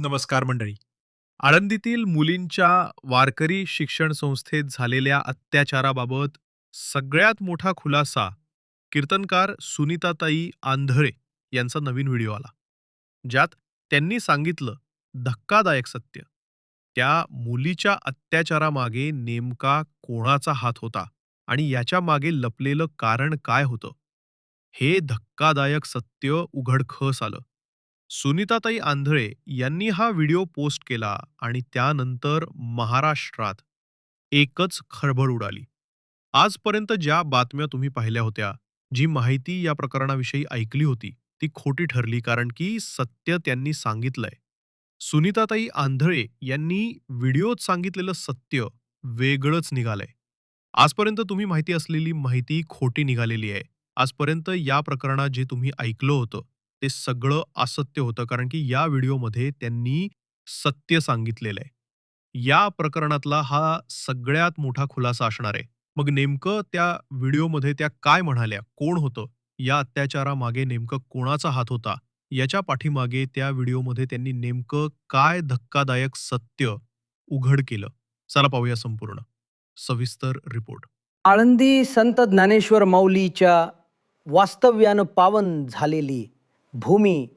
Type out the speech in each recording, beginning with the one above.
नमस्कार मंडळी. आळंदीतील मुलींच्या वारकरी शिक्षण संस्थेत झालेल्या अत्याचाराबाबत सगळ्यात मोठा खुलासा कीर्तनकार सुनीताताई आंधळे यांचा नवीन व्हिडिओ आला. ज्यात त्यांनी सांगितलं धक्कादायक सत्य. त्या मुलीच्या अत्याचारामागे नेमका कोणाचा हात होता आणि याच्या मागे लपलेलं कारण काय होतं? हे धक्कादायक सत्य उघडखस आलं. सुनीताताई आंधळे यांनी हा व्हिडिओ पोस्ट केला आणि त्यानंतर महाराष्ट्रात एकच खळबळ उडाली. आजपर्यंत ज्या बातम्या तुम्ही पाहिल्या होत्या जी माहिती या प्रकरणाविषयी ऐकली होती ती खोटी ठरली कारण की सत्य त्यांनी सांगितलंय. सुनीताताई आंधळे यांनी व्हिडिओत सांगितलेलं सत्य वेगळंच निघालंय. आजपर्यंत तुम्ही माहिती असलेली माहिती खोटी निघालेली आहे. आजपर्यंत या प्रकरणात जे तुम्ही ऐकलं होतं ते सगळं असत्य होतं. कारण की या व्हिडिओमध्ये त्यांनी सत्य सांगितलेलं आहे. या प्रकरणातला हा सगळ्यात मोठा खुलासा असणार आहे. मग नेमकं त्या व्हिडिओमध्ये त्या काय म्हणाल्या? कोण होतं? या अत्याचारामागे नेमकं कोणाचा हात होता? याच्या पाठीमागे त्या व्हिडिओमध्ये त्यांनी नेमकं काय धक्कादायक सत्य उघड केलं? चला पाहूया संपूर्ण. सविस्तर रिपोर्ट. आळंदी संत ज्ञानेश्वर माऊलीच्या वास्तव्यानं पावन झालेली भूमी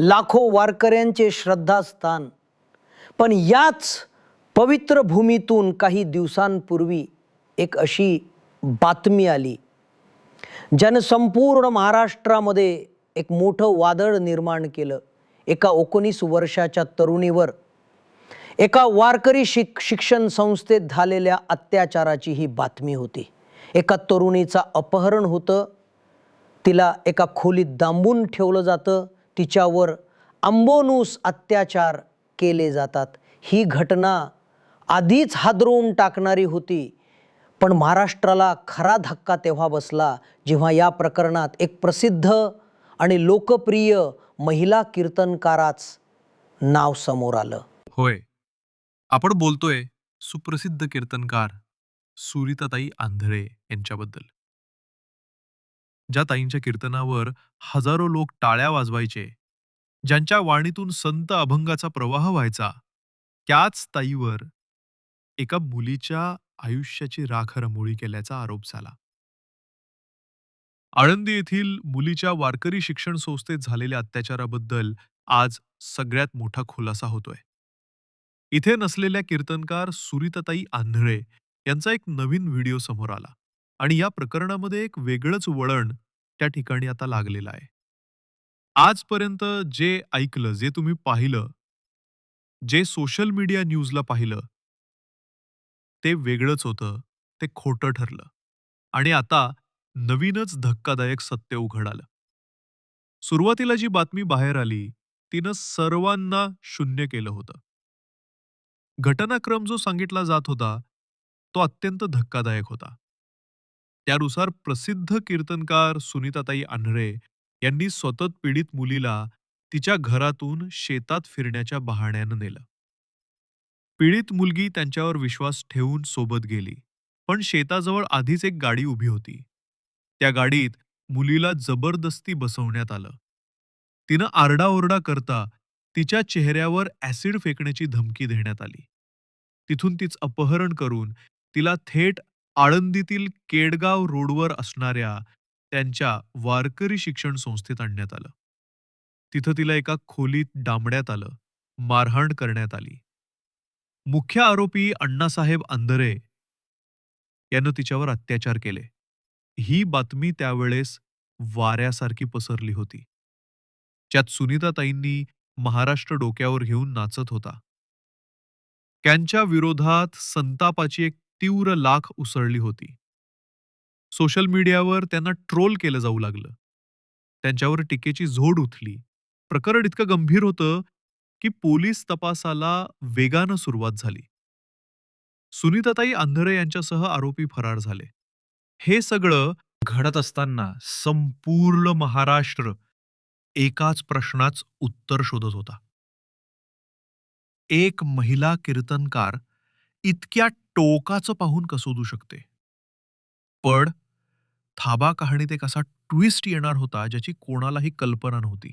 लाखो वारकऱ्यांचे श्रद्धास्थान. पण याच पवित्र भूमीतून काही दिवसांपूर्वी एक अशी बातमी आली. ज्यानं संपूर्ण महाराष्ट्रामध्ये एक मोठं वादळ निर्माण केलं एका एकोणीस वर्षाच्या तरुणीवर. एका वारकरी शिक शिक्षण संस्थेत झालेल्या अत्याचाराची ही बातमी होती. एका तरुणीचं अपहरण होतं. तिला एका खोलीत दांबून ठेवलं जातं. तिच्यावर आंबोनूस अत्याचार केले जातात. ही घटना आधीच हादरवून टाकणारी होती. पण महाराष्ट्राला खरा धक्का तेव्हा बसला जेव्हा या प्रकरणात एक प्रसिद्ध आणि लोकप्रिय महिला कीर्तनकाराच नाव समोर आलं. होय. आपण बोलतोय सुप्रसिद्ध कीर्तनकार सुरिताताई आंधळे यांच्याबद्दल. ज्या ताईंच्या कीर्तनावर हजारो लोक टाळ्या वाजवायचे ज्यांच्या वाणीतून संत अभंगाचा प्रवाह व्हायचा त्याच ताईवर एका मुलीच्या आयुष्याची राख रमोळी केल्याचा आरोप झाला. आळंदी येथील मुलीच्या वारकरी शिक्षण संस्थेत झालेल्या अत्याचाराबद्दल आज सगळ्यात मोठा खुलासा होतोय. इथे नसलेल्या कीर्तनकार सुरिताताई आंधळे यांचा एक नवीन व्हिडिओ समोर आला. आणि या प्रकरणामध्ये एक वेगळंच वळण त्या ठिकाणी आता लागलेलं आहे. आजपर्यंत जे ऐकलं जे तुम्ही पाहिलं जे सोशल मीडिया न्यूजला पाहिलं ते वेगळंच होतं ते खोटं ठरलं. आणि आता नवीनच धक्कादायक सत्य उघड आलं. सुरुवातीला जी बातमी बाहेर आली तिनं सर्वांना शून्य केलं होतं. घटनाक्रम जो सांगितला जात होता तो अत्यंत धक्कादायक होता. त्यानुसार प्रसिद्ध कीर्तनकार सुनीताताई आन्हरे यांनी सतत पीडित मुलीला तिच्या घरातून शेतात फिरण्याच्या बहाण्यानं नेलं. पीडित मुलगी त्यांच्यावर विश्वास ठेवून सोबत गेली पण शेताजवळ आधीच एक गाडी उभी होती. त्या गाडीत मुलीला जबरदस्ती बसवण्यात आलं. तिनं आरडाओरडा करता तिच्या चेहऱ्यावर ऍसिड फेकण्याची धमकी देण्यात आली. तिथून तीच अपहरण करून तिला थेट आळंदीतील केडगाव रोडवर असणाऱ्या त्यांच्या वारकरी शिक्षण संस्थेत आणण्यात आलं. तिथं तिला एका खोलीत डांबण्यात आलं मारहाण करण्यात आली. मुख्य आरोपी अण्णासाहेब अंधरे यानं तिच्यावर अत्याचार केले. ही बातमी त्यावेळेस वाऱ्यासारखी पसरली होती. ज्यात सुनीताताईंनी महाराष्ट्र डोक्यावर घेऊन नाचत होता. त्यांच्या विरोधात संतापाची एक तीव्र लाख उसळली होती. सोशल मीडियावर त्यांना ट्रोल केलं जाऊ लागलं. त्यांच्यावर टीकेची झोड उठली. प्रकरण इतकं गंभीर होतं की पोलीस तपासाला वेगानं सुरुवात झाली. सुनीताताई आंधळे यांच्यासह आरोपी फरार झाले. हे सगळं घडत असताना संपूर्ण महाराष्ट्र एकाच प्रश्नाच उत्तर शोधत होता. एक महिला कीर्तनकार इतक्या टोकाचं पाहून कसोदू शकते? पण थाबा कहाणीत एक असा ट्विस्ट येणार होता ज्याची कोणालाही कल्पना नव्हती.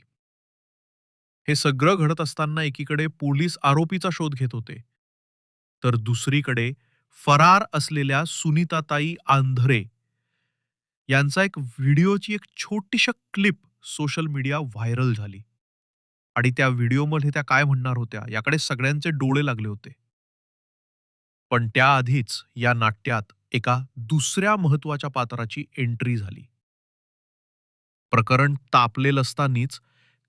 हे सगळं घडत असताना एकीकडे पोलीस आरोपीचा शोध घेत होते. तर दुसरीकडे फरार असलेल्या सुनीताताई आंधरे यांचा एक व्हिडिओची एक छोटीशी क्लिप सोशल मीडिया व्हायरल झाली. आणि त्या व्हिडिओमध्ये त्या काय म्हणणार होत्या याकडे सगळ्यांचे डोळे लागले होते. पण त्याआधीच या नाट्यात एका दुसऱ्या महत्त्वाच्या पात्राची एंट्री झाली. प्रकरण तापलेलं असतानीच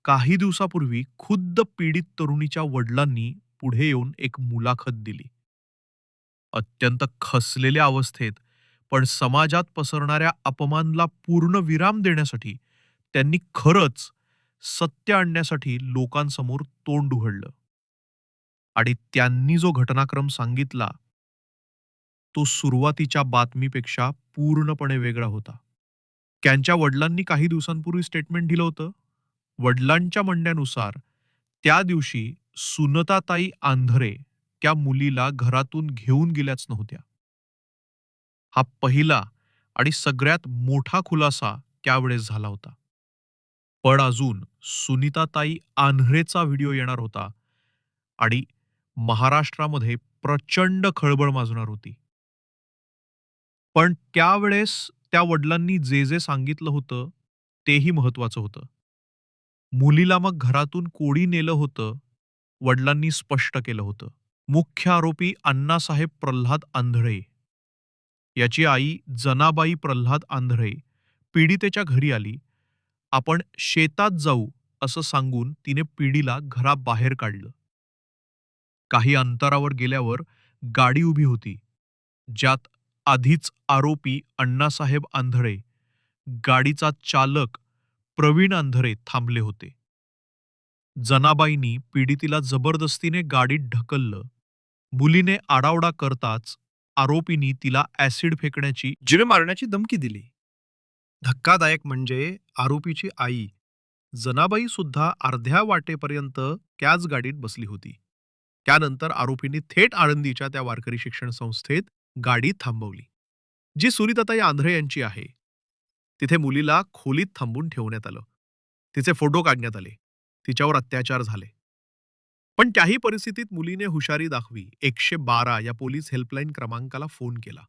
काही दिवसापूर्वी खुद्द पीडित तरुणीच्या वडिलांनी पुढे येऊन एक मुलाखत दिली. अत्यंत खसलेल्या अवस्थेत पण समाजात पसरणाऱ्या अपमानला पूर्ण विराम देण्यासाठी त्यांनी खरंच सत्य आणण्यासाठी लोकांसमोर तोंड उघडलं. आणि त्यांनी जो घटनाक्रम सांगितला तो सुरुवातीच्या बातमीपेक्षा पूर्णपणे वेगळा होता. त्यांच्या वडिलांनी काही दिवसांपूर्वी स्टेटमेंट दिलं होतं. वडिलांच्या म्हणण्यानुसार त्या दिवशी सुनताताई आंधरे त्या मुलीला घरातून घेऊन गेल्याच नव्हत्या. हा पहिला आणि सगळ्यात मोठा खुलासा त्यावेळेस झाला होता. पण अजून सुनीताताई आन्हरेचा व्हिडिओ येणार होता आणि महाराष्ट्रामध्ये प्रचंड खळबळ माजणार होती. पण त्यावेळेस त्या वडिलांनी जे जे सांगितलं होतं तेही महत्वाचं होतं. मुलीला मग घरातून कोडी नेलं होतं वडिलांनी स्पष्ट केलं होतं. मुख्य आरोपी अण्णासाहेब प्रल्हाद आंधळे. याची आई जनाबाई प्रल्हाद आंधळे. पीडितेच्या घरी आली. आपण शेतात जाऊ असं सांगून तिने पिढीला घराबाहेर काढलं. काही अंतरावर गेल्यावर गाडी उभी होती. ज्यात आधीच आरोपी अण्णासाहेब आंधळे गाडीचा चालक प्रवीण आंधळे थांबले होते. जनाबाईंनी पीडितीला जबरदस्तीने गाडीत ढकललं. मुलीने आडावडा करताच आरोपींनी तिला ऍसिड फेकण्याची जिवे मारण्याची धमकी दिली. धक्कादायक म्हणजे आरोपीची आई जनाबाई सुद्धा अर्ध्या वाटेपर्यंत त्याच गाडीत बसली होती. त्यानंतर आरोपींनी थेट आळंदीच्या त्या वारकरी शिक्षण संस्थेत गाडी थांबवली जी सुनीताताई आंध्रे यांची आहे. तिथे मुलीला खोलीत थांबून ठेवण्यात आलं. तिचे फोटो काढण्यात आले. तिच्यावर अत्याचार झाले. पण त्याही परिस्थितीत मुलीने हुशारी दाखवी. एकशे बारा या पोलीस हेल्पलाईन क्रमांकाला फोन केला.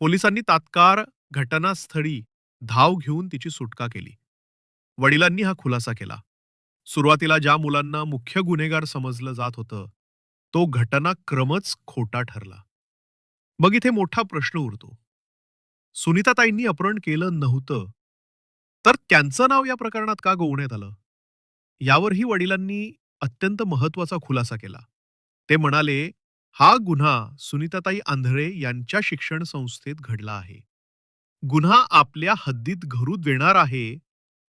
पोलिसांनी तात्काळ घटनास्थळी धाव घेऊन तिची सुटका केली. वडिलांनी हा खुलासा केला. सुरुवातीला ज्या मुलांना मुख्य गुन्हेगार समजलं जात होतं तो घटनाक्रमच खोटा ठरला. मग इथे मोठा प्रश्न उरतो. सुनीताताईंनी अपहरण केलं नव्हतं. तर त्यांचं नाव या प्रकरणात का गोवण्यात आलं? यावरही वडिलांनी अत्यंत महत्त्वाचा खुलासा केला. ते म्हणाले हा गुन्हा सुनीताताई आंधळे यांच्या शिक्षण संस्थेत घडला आहे. गुन्हा आपल्या हद्दीत घरू देणार आहे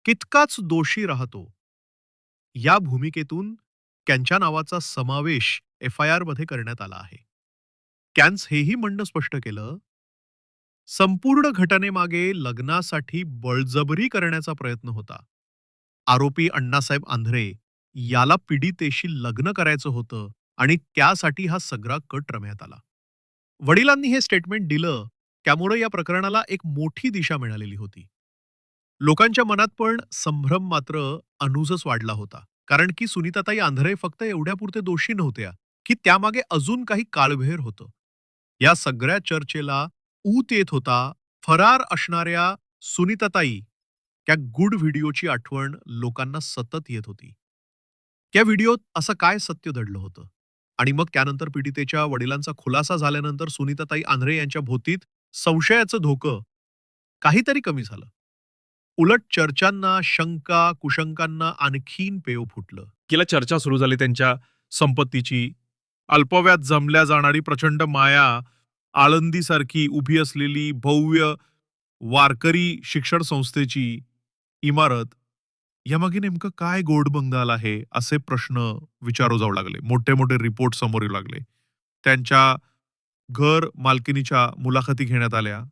कितकाच दोषी राहतो. या भूमिकेतून त्यांच्या नावाचा समावेश एफ आय आरमध्ये करण्यात आला आहे. कॅन्स हेही म्हणणं स्पष्ट केलं संपूर्ण घटनेमागे लग्नासाठी बळजबरी करण्याचा प्रयत्न होता. आरोपी अण्णासाहेब आंध्रे याला पीडितेशी लग्न करायचं होतं आणि त्यासाठी हा सगळा कट रमण्यात आला. वडिलांनी हे स्टेटमेंट दिलं त्यामुळे या प्रकरणाला एक मोठी दिशा मिळालेली होती. लोकांच्या मनात पण संभ्रम मात्र अनुजच वाढला होता. कारण की सुनीताताई आंध्रे फक्त एवढ्यापुरते दोषी नव्हत्या की त्यामागे अजून काही काळभेर होतं. या सगळ्या चर्चेला ऊत येत होता फरार असणाऱ्या सुनीताताई. त्या गुड व्हिडिओची आठवण लोकांना सतत येत होती. त्या व्हिडिओत असं काय सत्य दडलं होतं? आणि मग त्यानंतर पीडितेच्या वडिलांचा खुलासा झाल्यानंतर सुनीताताई आंध्रे यांच्या भोतीत संशयाचं धोकं काहीतरी कमी झालं. उलट चर्चांना शंका कुशंकांना आणखीन पेव फुटलं. गेल्या चर्चा सुरू झाली त्यांच्या संपत्तीची अल्पव्यात जमल्या जाणारी प्रचंड माया आळंदीसारखी उभी असलेली भव्य वारकरी शिक्षण संस्थेची इमारत यामागे नेमकं काय गोडबंगाल आहे असे प्रश्न विचारू जाऊ लागले. मोठे मोठे रिपोर्ट समोर येऊ लागले. त्यांच्या घर मालकिनीच्या मुलाखती घेण्यात आल्या.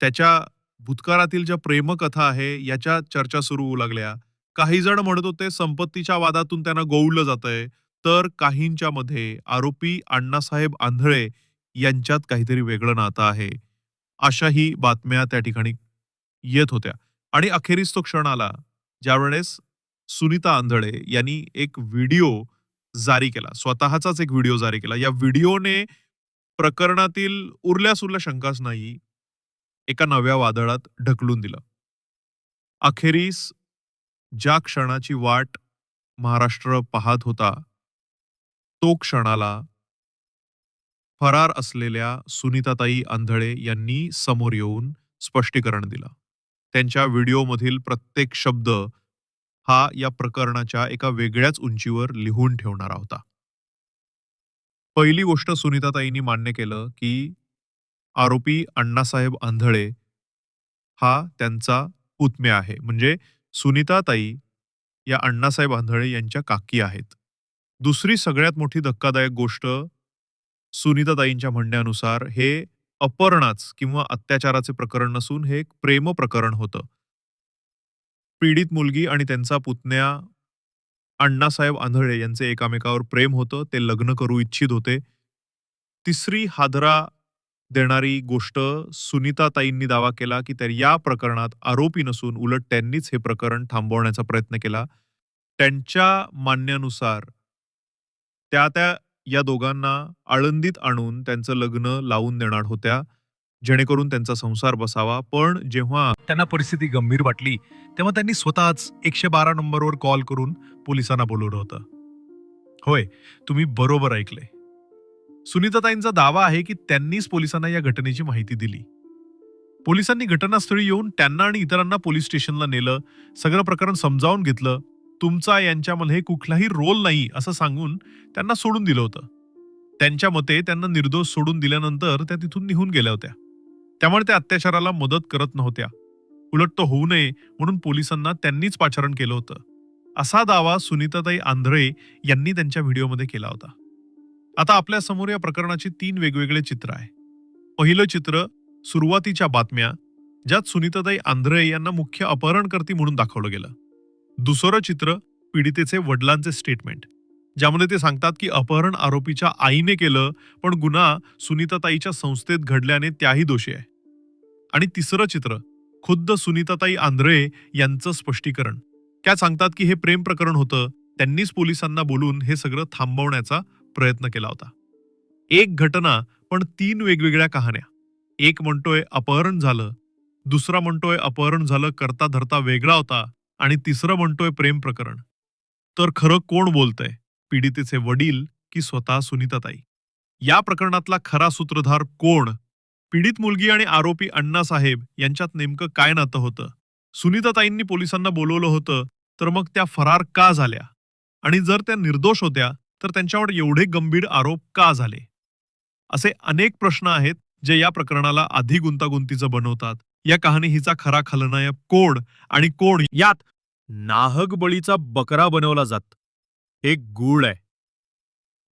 त्याच्या भूतकाळातील ज्या प्रेमकथा आहे याच्या चर्चा सुरू होऊ लागल्या. काही जण म्हणत होते संपत्तीच्या वादातून त्यांना गोवलं जातंय. तर काहींच्या मध्ये आरोपी अण्णासाहेब आंधळे यांच्यात काहीतरी वेगळं नातं आहे अशाही बातम्या त्या ठिकाणी येत होत्या. आणि अखेरीस तो क्षण आला ज्यावेळेस सुनीता आंधळे यांनी एक व्हिडिओ जारी केला स्वतःचाच एक व्हिडिओ जारी केला. या व्हिडिओने प्रकरणातील उरल्या सुरल्या शंकाच नाही एका नव्या वादळात ढकलून दिलं. अखेरीस ज्या क्षणाची वाट महाराष्ट्र पाहत होता तो क्षणाला फरार असलेल्या सुनीताताई आंधळे यांनी समोर येऊन स्पष्टीकरण दिलं. त्यांच्या व्हिडिओमधील प्रत्येक शब्द हा या प्रकरणाच्या एका वेगळ्याच उंचीवर लिहून ठेवणारा होता. पहिली गोष्ट सुनीताताईंनी मान्य केलं की आरोपी अण्णासाहेब आंधळे हा त्यांचा पुतम्या आहे. म्हणजे सुनीताताई या अण्णासाहेब आंधळे यांच्या काकी आहेत. दुसरी सगळ्यात मोठी धक्कादायक गोष्ट सुनीताताईंच्या म्हणण्यानुसार हे अपहरणाच किंवा अत्याचाराचे प्रकरण नसून हे एक प्रेम प्रकरण होतं. पीडित मुलगी आणि त्यांचा पुतण्या अण्णासाहेब आंधळे यांचे एकामेकावर प्रेम होतं ते लग्न करू इच्छित होते. तिसरी हादरा देणारी गोष्ट सुनीताताईंनी दावा केला की तर या प्रकरणात आरोपी नसून उलट त्यांनीच हे प्रकरण थांबवण्याचा प्रयत्न केला. त्यांच्या मान्यानुसार त्या त्या या दोघांना आळंदीत आणून त्यांचं लग्न लावून देणार होत्या जेणेकरून त्यांचा संसार बसावा. पण जेव्हा त्यांना परिस्थिती गंभीर वाटली तेव्हा त्यांनी स्वतःच एकशे बारा नंबरवर कॉल करून पोलिसांना बोलवलं होतं. होय तुम्ही बरोबर ऐकले सुनीताताईंचा दावा आहे की त्यांनीच पोलिसांना या घटनेची माहिती दिली. पोलिसांनी घटनास्थळी येऊन त्यांना आणि इतरांना पोलीस स्टेशनला नेलं सगळं प्रकरण समजावून घेतलं तुमचा यांच्यामध्ये कुठलाही रोल नाही असं सांगून त्यांना सोडून दिलं होतं. त्यांच्या मते त्यांना निर्दोष सोडून दिल्यानंतर त्या तिथून निघून गेल्या होत्या. त्यामुळे त्या अत्याचाराला मदत करत नव्हत्या. उलट तो होऊ नये म्हणून पोलिसांना त्यांनीच पाचारण केलं होतं. असा दावा सुनीताताई आंधळे यांनी त्यांच्या व्हिडिओमध्ये केला होता. आता आपल्यासमोर या प्रकरणाची तीन वेगवेगळे चित्र आहे. पहिलं चित्र सुरुवातीच्या बातम्या ज्यात सुनीताताई आंध्रे यांना मुख्य अपहरणकर्ती म्हणून दाखवलं गेलं. दुसरं चित्र पीडितेचे वडिलांचे स्टेटमेंट ज्यामध्ये ते सांगतात की अपहरण आरोपीच्या आईने केलं पण गुन्हा सुनीताताईच्या संस्थेत घडल्याने त्याही दोषी आहे. आणि तिसरं चित्र खुद्द सुनीताताई आंध्रे यांचं स्पष्टीकरण. त्या सांगतात की हे प्रेम प्रकरण होतं त्यांनीच पोलिसांना बोलून हे सगळं थांबवण्याचा प्रयत्न केला होता. एक घटना पण तीन वेगवेगळ्या कहाण्या. एक म्हणतोय अपहरण झालं दुसरा म्हणतोय अपहरण झालं करता धरता वेगळा होता आणि तिसरं म्हणतोय प्रेम प्रकरण. तर खरं कोण बोलतंय? पीडितेचे वडील की स्वतः सुनीताताई या प्रकरणातला खरा सूत्रधार कोण? पीडित मुलगी आणि आरोपी अण्णासाहेब यांच्यात नेमकं काय नातं होतं? सुनीताताईंनी पोलिसांना बोलवलं होतं तर मग त्या फरार का झाल्या? आणि जर त्या निर्दोष होत्या तर त्यांच्यावर एवढे गंभीर आरोप का झाले? असे अनेक प्रश्न आहेत जे या प्रकरणाला आधी गुंतागुंतीचं बनवतात. या कहाणी हिचा खरा खलनायक कोण आणि कोण यात नाहक बळीचा बकरा बनवला जात. एक गूळ आहे.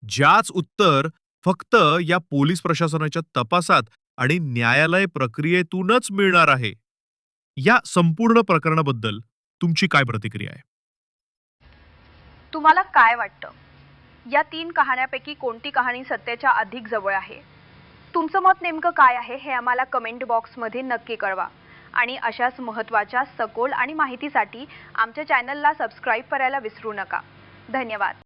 ज्याच उत्तर फक्त या पोलीस प्रशासनाच्या तपासात आणि न्यायालय प्रक्रियेतूनच मिळणार आहे. या संपूर्ण प्रकरणाबद्दल तुमची काय प्रतिक्रिया आहे? तुम्हाला काय वाटतं? या तीन कहाण्यापैकी कोणती कहाणी सत्याच्या अधिक जवळ आहे? तुमचं मत नेमकं काय आहे हे आम्हाला कमेंट बॉक्समध्ये नक्की कळवा. आणि अशाच महत्त्वाच्या सखोल आणि माहितीसाठी आमच्या चॅनलला सबस्क्राईब करायला विसरू नका. धन्यवाद.